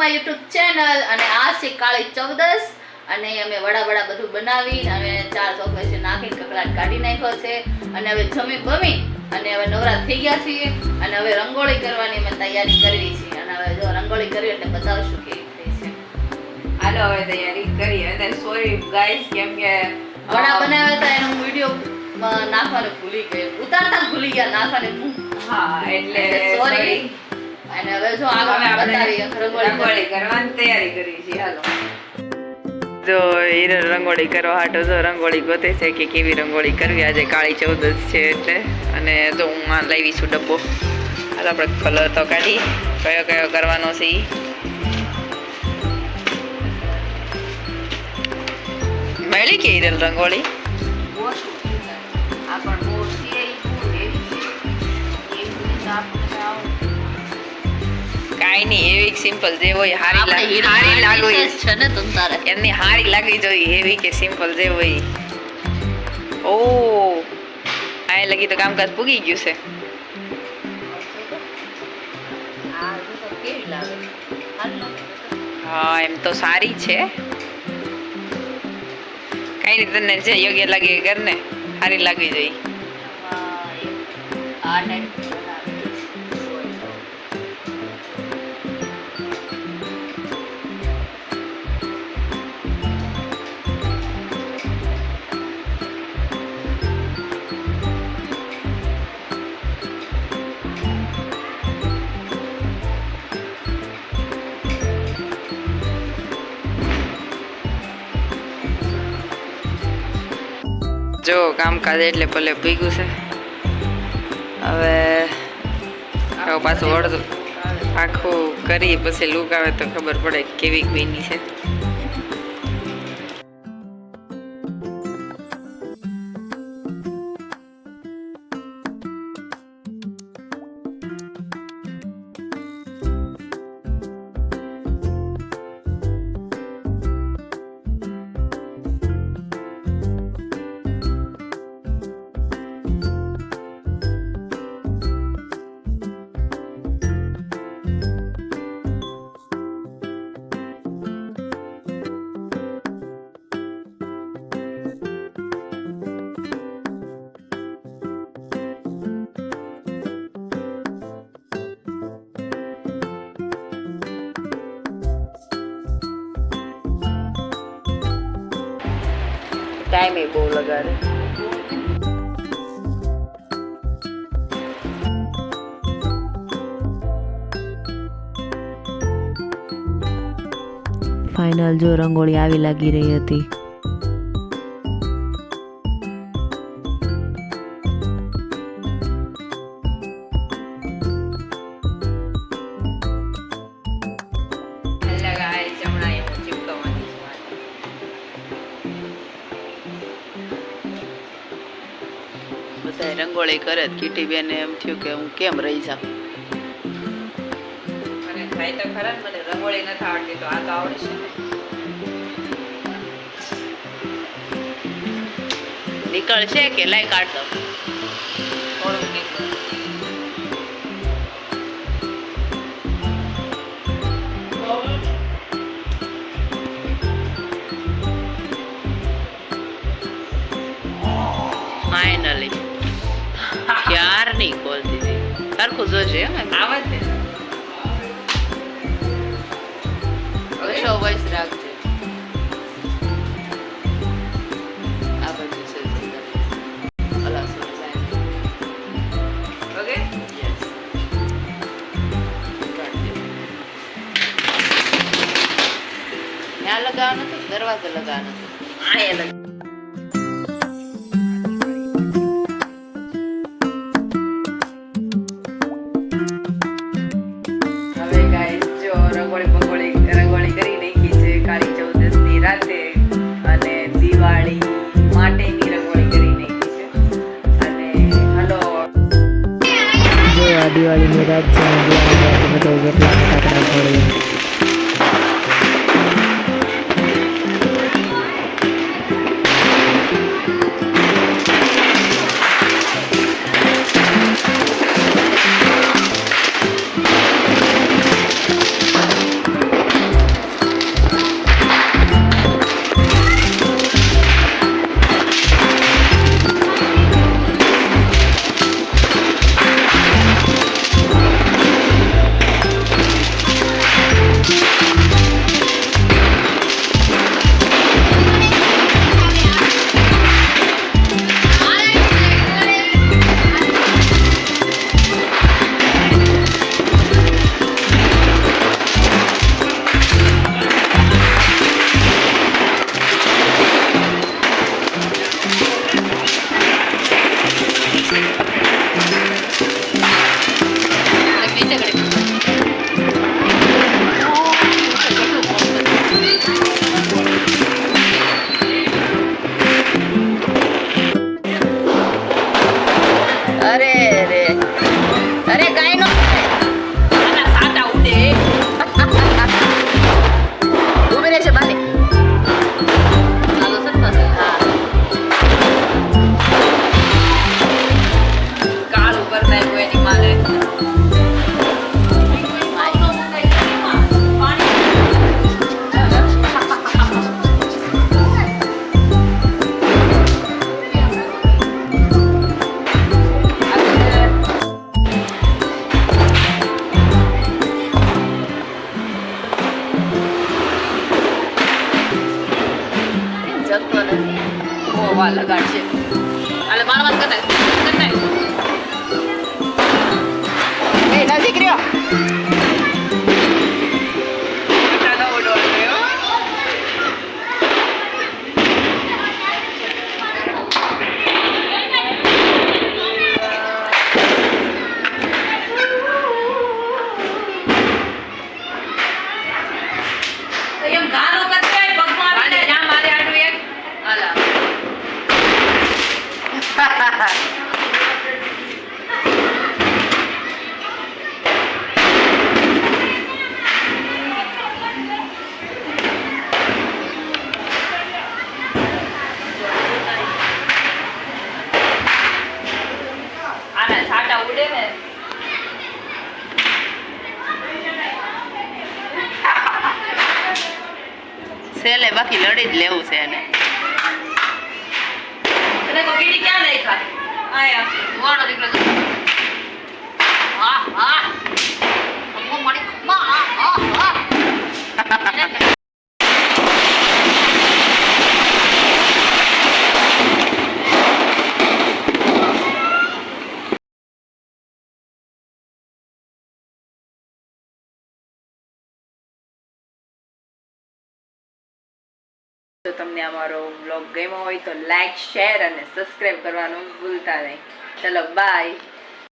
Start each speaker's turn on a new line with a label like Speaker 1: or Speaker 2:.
Speaker 1: My YouTube channel અને આ છે કાળી ચૌદસ. અને અમે વડા વડા બધું બનાવી અને ચાર ચોકલેટ નાખીને કકડાટ કાઢી નાખ્યો છે. અને હવે જમી બમી અને હવે નવરા થઈ ગયા છીએ. અને હવે રંગોળી કરવાની અમે તૈયારી કરવી છે અને હવે જો રંગોળી કરવી એટલે બતાવશું કે
Speaker 2: હાલો હવે તૈયારી કરી અને સોરી ગાઈસ કેમ કે
Speaker 1: વડા બનાવ્યા હતા એનો વીડિયો નાખવાનું ભૂલી ગયો. ઉતારતા ભૂલી ગયા નાખવાનું હા
Speaker 2: એટલે
Speaker 1: સોરી. અને હવે જો આગળ
Speaker 2: આપણે
Speaker 1: બતાવીએ રંગોળી
Speaker 2: કરવાની. તૈયારી કરી છે હાલો. જો હીરો રંગોળી કરવા હાટો જો રંગોળી ગોતે છે કે કેવી રંગોળી કરવી? આજે કાળી ચૌદસ છે એટલે. અને જો હું આ લાવી છું ડબ્બો. હાલ આપણે કલર તો કાઢી. કયો કયો કરવાનો છે એ મળી કે હિરલ રંગોળી? કાંઈ નહીં એવી સિમ્પલ જે હોય હારી લાગ-
Speaker 1: હારી
Speaker 2: લાગવી.
Speaker 1: છે ને તમ તારે.
Speaker 2: એમની હારી લાગવી જોઈએ હેવી કે સિમ્પલ જે હોય. ઓ આ લગી તો કામકાજ પૂગી ગયું છે. હા એમ તો સારી છે. કઈ નહીં તને જે યોગ્ય લાગે એ કર ને. સારી લાગવી જોઈએ. જો કામકાજ એટલે ભલે ભીગું છે. હવે હવે પાછું અડધું આખું કરી પછી લુક આવે તો ખબર પડે કેવી બની છે. ટાઈમ બહુ લગાડે.
Speaker 3: ફાઇનલ જો રંગોળી આવી લાગી રહી હતી.
Speaker 1: રંગોળી કરે કીટી બેન એમ થયું કે હું કેમ રહી જાઉં?
Speaker 2: મને થાય તો ખરા મને રંગોળી નથી આવડતી તો આ તો આવડશે
Speaker 1: નીકળશે કે લાઈ કાઢ એમ.
Speaker 2: આવે ને
Speaker 1: ઓછો વોઇસ રાખજે લગાવવાનું હતું દરવાજે લગાવવાનો હતો
Speaker 2: આ એ દિવાળી માટેની રંગોળી કરી નાખી છે. અને હલો.
Speaker 3: જો આ દિવાળીની રાત છે. કેટલા ફટાકડા ફોડે
Speaker 1: સેલે બાકી લડી જ લેવું છે એને.
Speaker 2: ક્યાં નાખ્યા આયા
Speaker 1: વાળો દીકરો જો. વાહ વાહ ખમ્મો મળી ખમ્મા આ આ આ
Speaker 2: જો તમને અમારો બ્લોગ ગમ્યો હોય તો લાઈક શેર અને સબસ્ક્રાઈબ કરવાનું ભૂલતા નહીં. ચલો બાય